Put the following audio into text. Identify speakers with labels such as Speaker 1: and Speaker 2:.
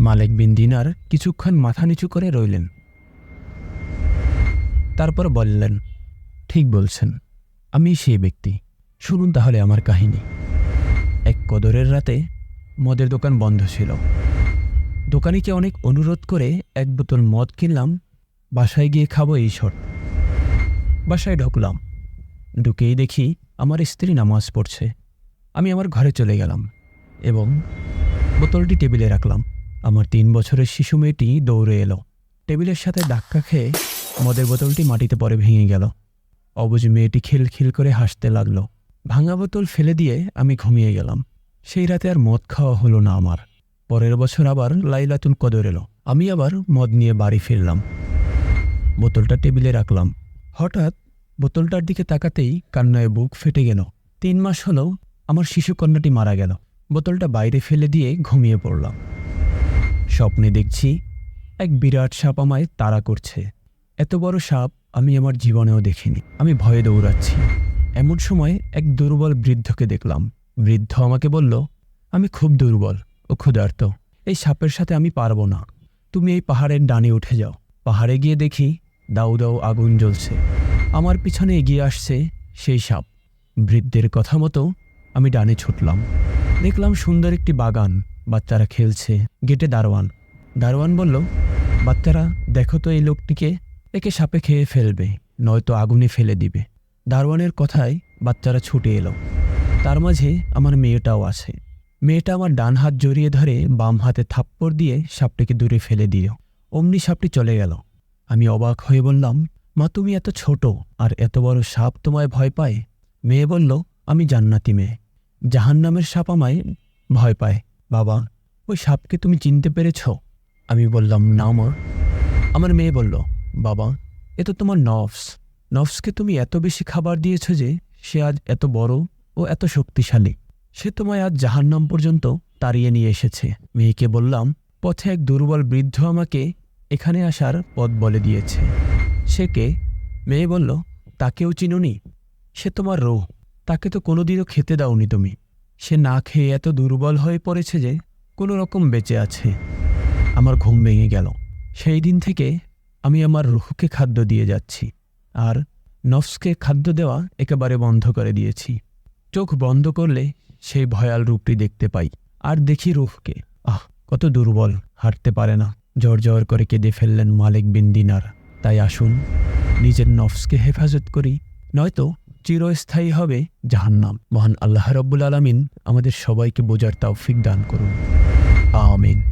Speaker 1: মালিক বিন দিনার কিছুক্ষণ মাথা নিচু করে রইলেন। তারপর বললেন, ঠিক বলছেন, আমি সেই ব্যক্তি। শুনুন তাহলে আমার কাহিনী। এক কদরের রাতে মদের দোকান বন্ধ ছিল। দোকানিকে অনেক অনুরোধ করে এক বোতল মদ কিনলাম, বাসায় গিয়ে খাব এই শট বাসায় ঢুকলাম। ঢুকেই দেখি আমার স্ত্রী নামাজ পড়ছে। আমি আমার ঘরে চলে গেলাম এবং বোতলটি টেবিলে রাখলাম। আমার তিন বছরের শিশু মেয়েটি দৌড়ে এলো। টেবিলের সাথে ধাক্কা খেয়ে মদের বোতলটি মাটিতে পরে ভেঙে গেল। অবুজ মেয়েটি খিলখিল করে হাসতে লাগল। ভাঙা বোতল ফেলে দিয়ে আমি ঘুমিয়ে গেলাম। সেই রাতে আর মদ খাওয়া হলো না আমার। পরের বছর আবার লাইলাতুল কদর এলো। আমি আবার মদ নিয়ে বাড়ি ফিরলাম। বোতলটা টেবিলে রাখলাম। হঠাৎ বোতলটার দিকে তাকাতেই কান্নায় বুক ফেটে গেল। তিন মাস হলো আমার শিশু কন্যাটি মারা গেল। বোতলটা বাইরে ফেলে দিয়ে ঘুমিয়ে পড়লাম। স্বপ্নে দেখছি এক বিরাট সাপ আমায় তাড়া করছে। এত বড় সাপ আমি আমার জীবনেও দেখিনি। আমি ভয়ে দৌড়াচ্ছি। এমন সময় এক দুর্বল বৃদ্ধকে দেখলাম। বৃদ্ধ আমাকে বলল, আমি খুব দুর্বল ও ক্ষুধার্ত। এই সাপের সাথে আমি পারব না। তুমি এই পাহাড়ের ডানে উঠে যাও। পাহাড়ে গিয়ে দেখি দাউ দাউ আগুন জ্বলছে। আমার পিছনে এগিয়ে আসছে সেই সাপ। বৃদ্ধের কথা মতো আমি ডানে ছুটলাম। দেখলাম সুন্দর একটি বাগান। বাচ্চারা খেলছে। গেটে দারোয়ান। দারোয়ান বলল, বাচ্চারা, দেখো তো এই লোকটিকে। একে সাপে খেয়ে ফেলবে, নয়তো আগুনে ফেলে দিবে। দারোয়ানের কথায় বাচ্চারা ছুটে এলো। তার মাঝে আমার মেয়েটাও আছে। মেয়েটা আমার ডান হাত জড়িয়ে ধরে বাম হাতে থাপ্পড় দিয়ে সাপটিকে দূরে ফেলে দিও অমনি সাপটি চলে গেল। আমি অবাক হয়ে বললাম, মা, তুমি এত ছোট আর এত বড় সাপ তোমায় ভয় পায়? মেয়ে বলল, আমি জান্নাতি মেয়ে। জাহান্নামের সাপ আমায় ভয় পায়। বাবা, ওই সাপকে তুমি চিনতে পেরেছ? আমি বললাম, না, মা। আমার মেয়ে বলল, বাবা, এ তো তোমার নফস। নফসকে তুমি এত বেশি খাবার দিয়েছ যে সে আজ এত বড় ও এত শক্তিশালী। সে তোমায় আজ জাহান্নাম পর্যন্ত তাড়িয়ে নিয়ে এসেছে। মেয়েকে বললাম, পথে এক দুর্বল বৃদ্ধ আমাকে এখানে আসার পথ বলে দিয়েছে। সে কে? মেয়ে বলল, তাকেও চিনুনি। সে তোমার রোহ। তাকে তো কোনোদিনও খেতে দাওনি তুমি। সে না খেয়ে এত দুর্বল হয়ে পড়েছে যে কোনো রকম বেঁচে আছে। আমার ঘুম ভেঙে গেল। সেই দিন থেকে আমি আমার রুহকে খাদ্য দিয়ে যাচ্ছি আর নফসকে খাদ্য দেওয়া একেবারে বন্ধ করে দিয়েছি। চোখ বন্ধ করলে সেই ভয়াল রূপটি দেখতে পাই আর দেখি রুহকে। আহ, কত দুর্বল, হাঁটতে পারে না। জ্বর করে কেঁদে ফেললেন মালিক বিন দিনার। তাই আসুন, নিজের নফসকে হেফাজত করি। নয়তো চিরস্থায়ী হবে জাহান্নাম। মহান আল্লাহ রব্বুল আলমিন আমাদের সবাইকে বোঝার তৌফিক দান করুন। আমিন।